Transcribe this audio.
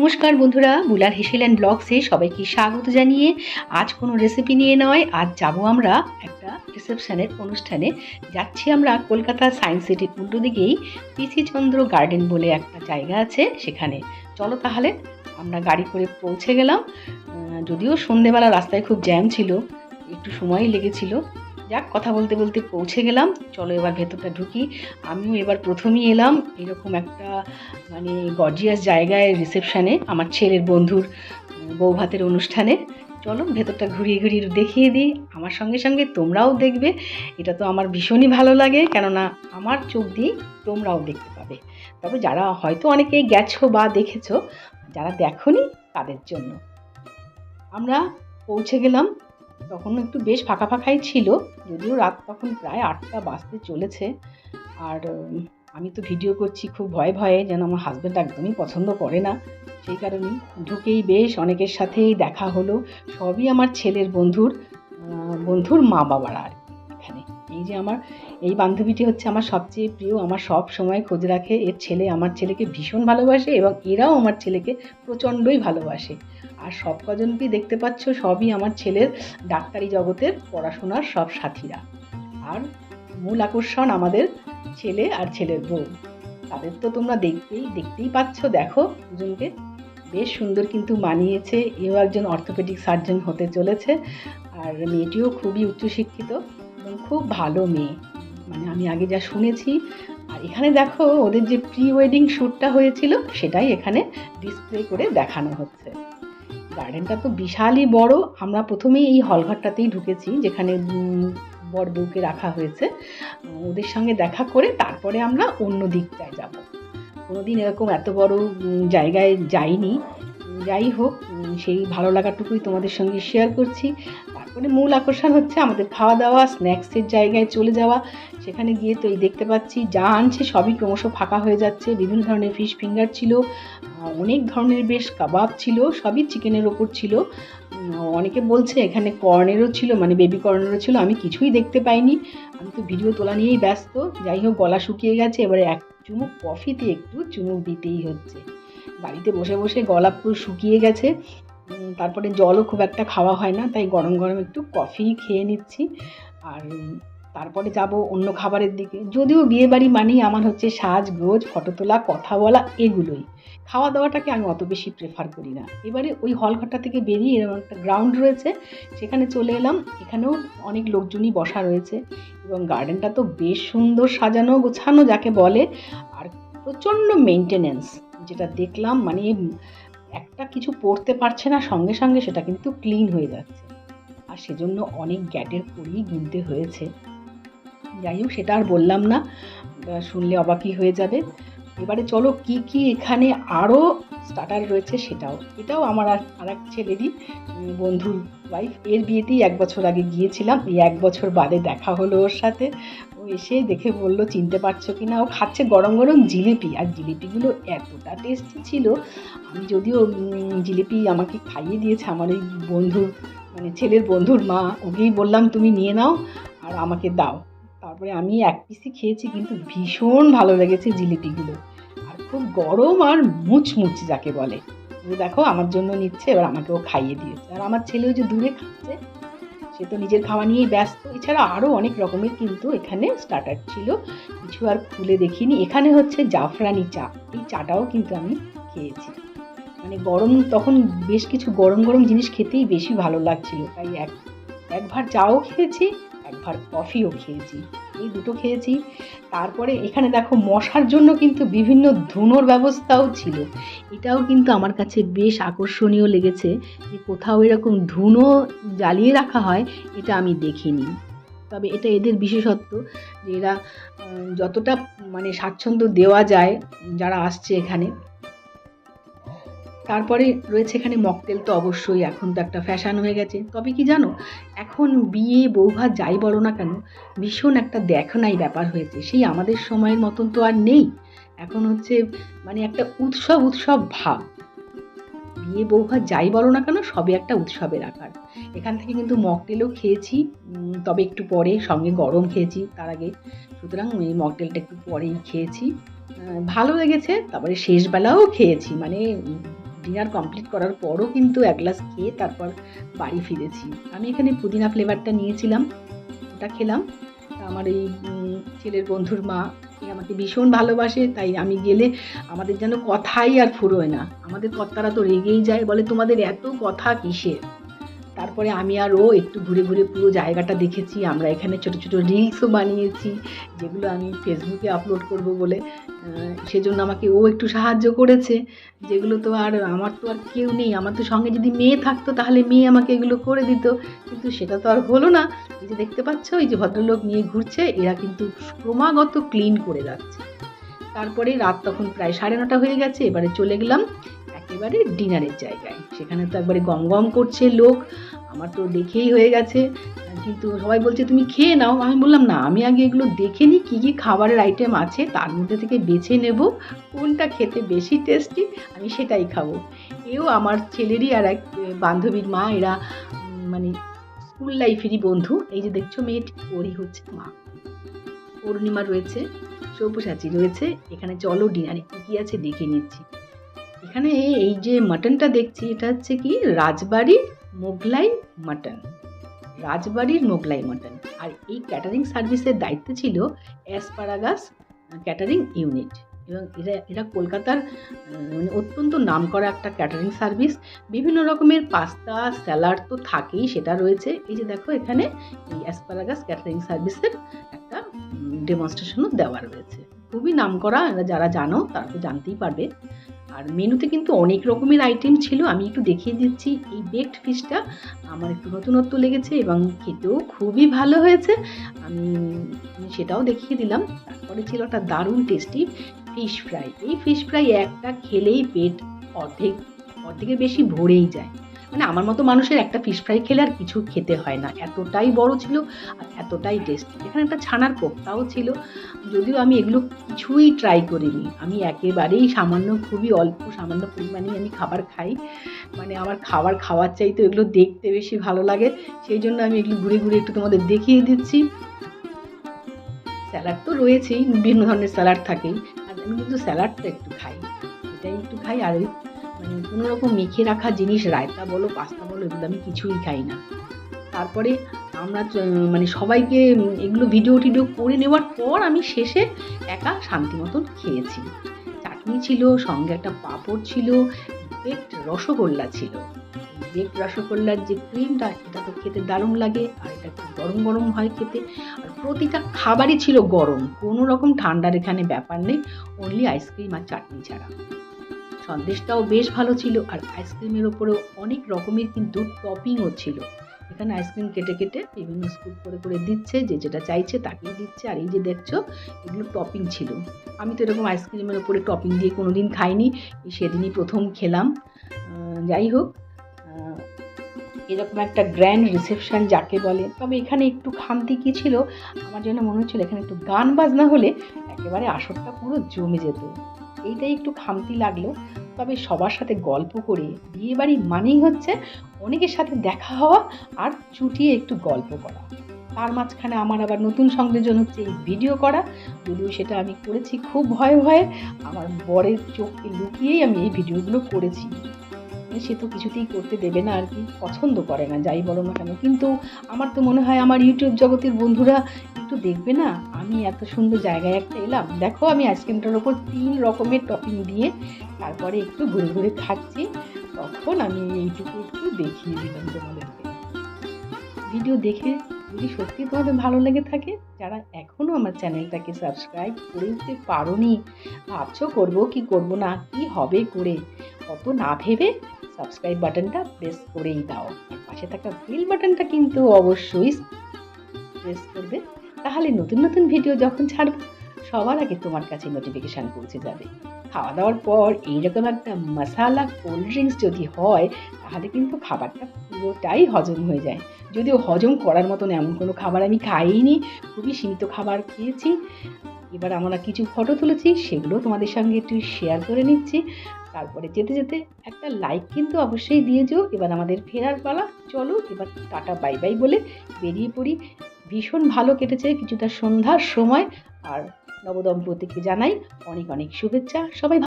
নমস্কার বন্ধুরা বুলার হেসেল অ্যান্ড ব্লগসে সবাইকে স্বাগত জানিয়ে আজ কোনো রেসিপি নিয়ে নয়, আজ যাব আমরা একটা রিসেপশনের অনুষ্ঠানে। যাচ্ছি আমরা কলকাতা সায়েন্স সিটির উল্টো দিকেই পিসি চন্দ্র গার্ডেন বলে একটা জায়গা আছে সেখানে। চলো তাহলে, আমরা গাড়ি করে পৌঁছে গেলাম। যদিও সন্ধেবেলা রাস্তায় খুব জ্যাম ছিল, একটু সময় লেগেছিল যাক কথা বলতে বলতে পৌঁছে গেলাম। চলো এবার ভেতরটা ঢুকি। আমিও এবার প্রথমেই এলাম এরকম একটা মানে গর্জিয়াস জায়গায় রিসেপশানে আমার ছেলের বন্ধুর উম, বৌভাতের অনুষ্ঠানে। চলো ভেতরটা ঘুরিয়ে ঘুরিয়ে দেখিয়ে দিই। আমার সঙ্গে সঙ্গে তোমরাও দেখবে। এটা তো আমার ভীষণই ভালো লাগে কেননা আমার চোখ দিয়ে তোমরাও দেখতে পাবে। তবে যারা হয়তো অনেকেই গেছো বা দেখেছ যারা দেখোনি তাদের জন্য। আমরা পৌঁছে গেলাম তখন একটু বেশ ফাঁকা ফাঁকাই ছিল, যদিও রাত তখন প্রায় আটটা বাজতে চলেছে। আর আমি তো ভিডিও করছি খুব ভয়ে ভয়ে, যেন আমার হাজব্যান্ড একদমই পছন্দ করে না। সেই কারণেই ঢুকেই বেশ অনেকের সাথেই দেখা হলো। সবই আমার ছেলের বন্ধুর বন্ধুর মা বাবারা আর এই যে আমার, এই বান্ধবীটি হচ্ছে আমার সবচেয়ে প্রিয়, আমার সব সময় খোঁজ রাখে। এর ছেলে আমার ছেলেকে ভীষণ ভালোবাসে এবং এরাও আমার ছেলেকে প্রচণ্ডই ভালোবাসে। আর সব কজনকেই দেখতে পাচ্ছ, সবই আমার ছেলের ডাক্তারি জগতের পড়াশোনার সব সাথীরা। আর মূল আকর্ষণ আমাদের ছেলে আর ছেলের বউ। তাদের তো তোমরা দেখতেই দেখতেই পাচ্ছ, দেখো দুজনকে। বেশ সুন্দর কিন্তু মানিয়েছে। এও একজন অর্থোপেডিক সার্জন হতে চলেছে। আর মেয়েটিও খুবই উচ্চশিক্ষিত। খুব ভালো মেয়ে। মানে আমি আগে যা শুনেছি, আর এখানে দেখো ওদের যে প্রি ওয়েডিং শ্যুটটা হয়েছিল, সেটাই এখানে ডিসপ্লে করে দেখানো হচ্ছে। গার্ডেনটা তো বিশালই বড়, আমরা প্রথমেই এই হলঘরটাতেই ঢুকেছি, যেখানে বর বউকে রাখা হয়েছে। ওদের সঙ্গে দেখা করে তারপরে আমরা অন্য দিকটায় যাব। কোনোদিন এরকম এত বড় জায়গায় যাইনি। যাই হোক সেই ভালো লাগাটুকুই তোমাদের সঙ্গে শেয়ার করছি। তারপরে মূল আকর্ষণ হচ্ছে আমাদের খাওয়া দাওয়া স্ন্যাক্সের জায়গায় চলে যাওয়া। সেখানে গিয়ে তো এই দেখতে পাচ্ছি, যা আনছে সবই ক্রমশ ফাঁকা হয়ে যাচ্ছে। বিভিন্ন ধরনের ফিশ ফিঙ্গার ছিল অনেক ধরনের বেশ কাবাব ছিল, সবই চিকেনের ওপর ছিল। অনেকে বলছে এখানে কর্নেরও ছিল মানে বেবি কর্নেরও ছিল, আমি কিছুই দেখতে পাইনি। আমি তো ভিডিও তোলা নিয়েই ব্যস্ত। যাই হোক, গলা শুকিয়ে গেছে, এবারে এক চুমুক কফিতে একটু চুমুক দিতেই হচ্ছে। বাড়িতে বসে বসে গলা পুরো শুকিয়ে গেছে। তারপরে জলও খুব একটা খাওয়া হয় না, তাই গরম গরম একটু কফি খেয়ে নিচ্ছি। আর তারপরে যাব অন্য খাবারের দিকে। যদিও বিয়ে বাড়ি মানেই আমার হচ্ছে সাজগোজ ফটো তোলা, কথা বলা এগুলোই। খাওয়া দাওয়াটাকে আমি অত বেশি প্রেফার করি না। এবারে ওই হলঘরটা থেকে বেরিয়ে এরকম একটা গ্রাউন্ড রয়েছে, সেখানে চলে এলাম। এখানেও অনেক লোকজনই বসা রয়েছে এবং গার্ডেনটা তো বেশ সুন্দর সাজানো, গোছানো যাকে বলে। আর প্রচণ্ড মেনটেনেন্স যেটা দেখলাম মানে একটা কিছু পড়তে পারছে না, সঙ্গে সঙ্গে সেটা কিন্তু ক্লিন হয়ে যাচ্ছে। আর সেজন্য অনেক গ্যাটের করেই গুনতে হয়েছে। যাই হোক, সেটা আর বললাম না। শুনলে অবাকই হয়ে যাবে। এবারে চলো, কি কি এখানে আরও স্টার্টার রয়েছে সেটাও। এটাও আমার আর এক ছেলেরই বন্ধুর ওয়াইফ এর বিয়েতেই এক বছর আগে গিয়েছিলাম। এই এক বছর বাদে দেখা হলো ওর সাথে। এসে দেখে বলল, চিনতে পারছ কি না ও খাচ্ছে গরম গরম জিলিপি। আর জিলিপিগুলো এতটা টেস্টি ছিল, আমি যদিও জিলিপি আমাকে খাইয়ে দিয়েছে, আমার ওই বন্ধুর মানে ছেলের বন্ধুর মা, ওকেই বললাম, তুমি নিয়ে নাও আর আমাকে দাও। তারপরে আমি এক পিসই খেয়েছি, কিন্তু ভীষণ ভালো লেগেছে জিলিপিগুলো। আর খুব গরম আর মুচমুচ যাকে বলে। দেখো, আমার জন্য নিচ্ছে, এবার আমাকেও খাইয়ে দিয়েছে। আর আমার ছেলেও যে দূরে খাচ্ছে সে তো নিজের খাওয়া নিয়েই ব্যস্ত। এছাড়া আরও অনেক রকমের কিন্তু এখানে স্টার্টার ছিল। কিছু আর খুলে দেখিনি। এখানে হচ্ছে জাফরানি চা। এই চাটাও কিন্তু আমি খেয়েছি। মানে গরম, তখন বেশ কিছু গরম গরম জিনিস খেতেই বেশি ভালো লাগছিল। তাই এক, একবার চাও খেয়েছি, একবার কফিও খেয়েছি। এই দুটো খেয়েছি। তারপরে এখানে দেখো মশার জন্য কিন্তু বিভিন্ন ধুনোর ব্যবস্থাও ছিল। এটাও কিন্তু আমার কাছে বেশ আকর্ষণীয় লেগেছে যে কোথাও এরকম ধুনো জ্বালিয়ে রাখা হয়, এটা আমি দেখিনি। তবে এটা এদের বিশেষত্ব যে এরা যতটা মানে স্বাচ্ছন্দ্য দেওয়া যায় যারা আসছে এখানে তারপরে রয়েছে এখানে মকটেল তো অবশ্যই, এখন তো একটা ফ্যাশন হয়ে গেছে। তবে কি জানো, এখন বিয়ে, বৌভাত যাই বলো না কেন, ভীষণ একটা দেখনাই ব্যাপার হয়েছে। সেই আমাদের সময়ের মতন তো আর নেই। এখন হচ্ছে মানে একটা উৎসব উৎসব ভাব। বিয়ে, বৌভাত যাই বলো না কেন সবে একটা উৎসবের আকার। এখান থেকে কিন্তু মকটেলও খেয়েছি তবে একটু পরে সঙ্গে গরম খেয়েছি তার আগে। সুতরাং এই মকটেলটা একটু পরেই খেয়েছি। ভালো লেগেছে, তারপরে শেষবেলাও খেয়েছি মানে ডিনার কমপ্লিট করার পরও কিন্তু এক গ্লাস খেয়ে তারপর বাড়ি ফিরেছি। আমি এখানে পুদিনা ফ্লেভারটা নিয়েছিলাম, ওটা খেলাম। আমার এই ছেলের বন্ধুর মা আমাকে ভীষণ ভালোবাসে, তাই আমি গেলে আমাদের যেন কথাই আর ফুরোয় না। আমাদের কর্তারা তো রেগেই যায়, বলে তোমাদের এত কথা কিসের? তারপরে আমি আর ও একটু ঘুরে ঘুরে পুরো জায়গাটা দেখেছি, আমরা এখানে ছোট ছোট রিলসও বানিয়েছি, যেগুলো আমি ফেসবুকে আপলোড করব বলে সেজন্য আমাকে ও একটু সাহায্য করেছে, যেগুলো তো আর আমার তো আর কেউ নেই, আমার তো সঙ্গে যদি মেয়ে থাকতো তাহলে মেয়ে আমাকে এগুলো করে দিত, কিন্তু সেটা তো আর হলো না, এই যে দেখতে পাচ্ছ, এই যে ভদ্রলোক নিয়ে ঘুরছে, এরা কিন্তু ক্রমাগত ক্লিন করে যাচ্ছে। তারপরে রাত তখন প্রায় সাড়ে নটা হয়ে গেছে, এবারে চলে গেলাম একেবারে ডিনারের জায়গায়। সেখানে তো একবারে গম গম করছে লোক, আমার তো দেখেই হয়ে গেছে। কিন্তু সবাই বলছে, তুমি খেয়ে নাও। আমি বললাম, না, আমি আগে এগুলো দেখে নিই, কী কী খাবারের আইটেম আছে, তার মধ্যে থেকে বেছে নেব, কোনটা খেতে বেশি টেস্টি আমি সেটাই খাব। এও আমার ছেলেরই আর এক বান্ধবীর মা, এরা মানে স্কুল লাইফেরই বন্ধু। এই যে দেখছ মেয়েটি, ওরই হচ্ছে মা। পূর্ণিমা রয়েছে, সব্যসাচী রয়েছে, এখানে চলো ডিনারে কী কী আছে দেখে নিচ্ছি। এখানে এই যে মাটনটা দেখছি, এটা হচ্ছে কি রাজবাড়ির মোগলাই মাটন। রাজবাড়ির মোগলাই মাটন। আর এই ক্যাটারিং সার্ভিসের দায়িত্ব ছিল অ্যাসপারাগাস ক্যাটারিং ইউনিট এবং এরা এরা কলকাতার মানে অত্যন্ত নামকরা একটা ক্যাটারিং সার্ভিস বিভিন্ন রকমের পাস্তা স্যালাড তো থাকেই, সেটা রয়েছে। এই যে দেখো এখানে এই অ্যাসপারাগাস ক্যাটারিং সার্ভিসের ডেমনস্ট্রেশনও দেওয়া রয়েছে। খুবই নামকরা, এরা যারা জানো, তারা তো জানতেই পারবে। আর মেনুতে কিন্তু অনেক রকমের আইটেম ছিল, আমি একটু দেখিয়ে দিচ্ছি। এই বেকড ফিশটা আমার একটু নতুনত্ব লেগেছে এবং খেতেও খুবই ভালো হয়েছে। আমি আমি সেটাও দেখিয়ে দিলাম। তারপরে ছিল একটা দারুণ টেস্টি ফিশ ফ্রাই এই ফিশ ফ্রাই একটা খেলেই পেট অর্ধেক, অর্ধেকের বেশি ভরেই যায়। মানে আমার মতো মানুষের একটা ফিশ ফ্রাই খেলে আর কিছু খেতে হয় না। এতটাই বড় ছিল আর এতটাই টেস্টি এখানে একটা ছানার কোপ্তাও ছিল। যদিও আমি এগুলো কিছুই ট্রাই করিনি। আমি একেবারেই সামান্য খুবই অল্প, সামান্য পরিমাণেই আমি খাবার খাই। মানে আমার খাবার খাওয়ার চাইতে এগুলো দেখতে বেশি ভালো লাগে। সেই জন্য আমি এগুলো ঘুরে ঘুরে একটু তোমাদের দেখিয়ে দিচ্ছি। স্যালাড তো রয়েছেই, বিভিন্ন ধরনের স্যালাড থাকেই। আর আমি কিন্তু স্যালাডটা একটু খাই। এটাই একটু খাই। আর ওই মানে কোনো রকম মেখে রাখা জিনিস, রায়তা বলো, পাস্তা বলো, এগুলো আমি কিছুই খাই না। তারপরে আমরা মানে সবাইকে এগুলো ভিডিও টিডিও করে নেওয়ার পর আমি শেষে একা শান্তি মতন খেয়েছি। চাটনি ছিল, সঙ্গে একটা পাঁপড় ছিল বেকড রসগোল্লা ছিল। বেকড রসগোল্লার যে ক্রিমটা এটা তো খেতে দারুণ লাগে, আর এটা একটু গরম গরম হয় খেতে। আর প্রতিটা খাবারই ছিল গরম, কোনো রকম ঠান্ডার এখানে ব্যাপার নেই অনলি আইসক্রিম আর চাটনি ছাড়া। সন্দেশটাও বেশ ভালো ছিল আর আইসক্রিমের ওপরেও অনেক রকমের কিন্তু টপিংও ছিল। এখানে আইসক্রিম কেটে কেটে বিভিন্ন স্কুপ করে করে দিচ্ছে, যে যেটা চাইছে তাকেই দিচ্ছে। আর এই যে দেখছ, এগুলো টপিং ছিল। আমি তো এরকম আইসক্রিমের ওপরে টপিং দিয়ে কোনো দিন খাইনি সেদিনই প্রথম খেলাম। যাই হোক এরকম একটা গ্র্যান্ড রিসেপশন যাকে বলে। তবে এখানে একটু খামতি কী ছিল, আমার জন্য মনে হচ্ছিল এখানে একটু গান বাজনা হলে একেবারে আসরটা পুরো জমে যেত। এইটাই একটু খামতি লাগল, তবে সবার সাথে গল্প করে বিয়ে বাড়ি মানেই হচ্ছে অনেকের সাথে দেখা হওয়া আর চুটিয়ে একটু গল্প করা। তার মাঝখানে আমার আবার নতুন সংযোজন হচ্ছে এই ভিডিও করা। যদিও সেটা আমি করেছি খুব ভয়ে ভয়ে, আমার বরের চোখকে লুকিয়েই আমি এই ভিডিওগুলো করেছি। সে তো কিছুতেই করতে দেবে না আর কি, পছন্দ করে না, যাই বলো না কেন। কিন্তু আমার তো মনে হয় আমার ইউটিউব জগতের বন্ধুরা একটু দেখবে না, আমি এত সুন্দর জায়গায় একটা এলাম। দেখো আমি আইসক্রিমটার ওপর তিন রকমের টপিং দিয়ে তারপরে একটু ঘুরে ঘুরে খাচ্ছি তখন আমি এইটুকু একটু দেখিয়ে দিলাম তোমাদেরকে। ভিডিও দেখে যদি সত্যি তোমাদের ভালো লেগে থাকে, যারা এখনও আমার চ্যানেলটাকে সাবস্ক্রাইব করে উঠতে পারোনি, ভাবছ করব কি করব না, কি হবে করে অত না ভেবে সাবস্ক্রাইব বাটনটা প্রেস করেই দাও। পাশে থাকা বেল বাটনটা কিন্তু অবশ্যই প্রেস করবে। তাহলে নতুন নতুন ভিডিও যখন ছাড়ব সবার আগে তোমার কাছে নোটিফিকেশান পৌঁছে যাবে। খাওয়া দাওয়ার পর এইরকম একটা মশালা কোল্ড ড্রিঙ্কস যদি হয়, তাহলে কিন্তু খাবারটা পুরোটাই হজম হয়ে যায়। যদিও হজম করার মতন এমন কোনো খাবার আমি খাইনি, খুবই সীমিত খাবার খেয়েছি। এবার আমরা কিছু ফটো তুলেছি, সেগুলো তোমাদের সঙ্গে একটু শেয়ার করে নিচ্ছি। তারপরে যেতে যেতে একটা লাইক কিন্তু অবশ্যই দিয়ে যেও। এবার আমাদের ফেরার পালা। চলো এবার টাটা বাই বাই বলে বেরিয়ে পড়ি। ভীষণ ভালো কেটেছে কিছুটা সন্ধ্যার সময়। আর নবদম্পতিকে জানাই অনেক অনেক শুভেচ্ছা। সবাই